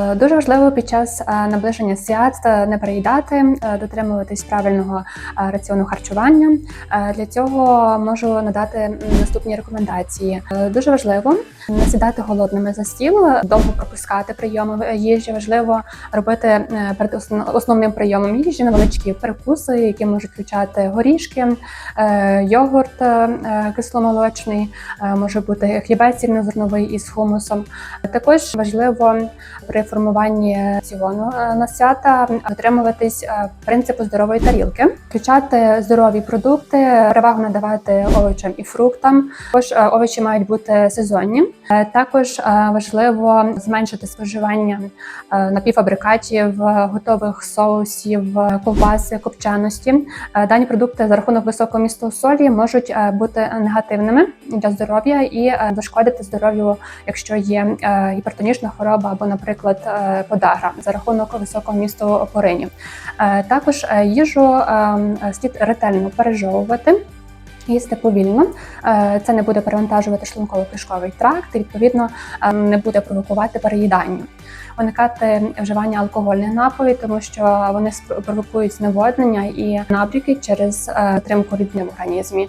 Е, Дуже важливо під час е, наближення свят е, не переїдати, дотримуватись правильного раціону харчування. Для цього можу надати наступні рекомендації. Дуже важливо не сідати голодними за стіл, довго пропускати прийоми їжі. Важливо робити перед основним прийомом їжі невеличкі перекуси, які можуть включати горішки, йогурт кисломолочний, може бути хлібець цільнозерновий із хумусом. Також важливо при формуванні раціону е, на свята дотримуватись е, принципу здорової тарілки, включати здорові продукти, перевагу надавати овочам і фруктам. Також е, овочі мають бути сезонні. Також важливо зменшити споживання напівфабрикатів, готових соусів, ковбаси, копченості. Дані продукти за рахунок високого місту солі можуть бути негативними для здоров'я і зашкодити здоров'ю, якщо є гіпертонічна хвороба або, наприклад, подагра за рахунок високого місту поринів. Е, Також е, їжу е, слід ретельно пережовувати. Їсти повільно, Е, це не буде перевантажувати шлунково-кишковий тракт, і відповідно е, не буде провокувати переїдання. Уникати вживання алкогольних напоїв, тому що вони провокують зневоднення і набряки через е, тримку рідини в організмі.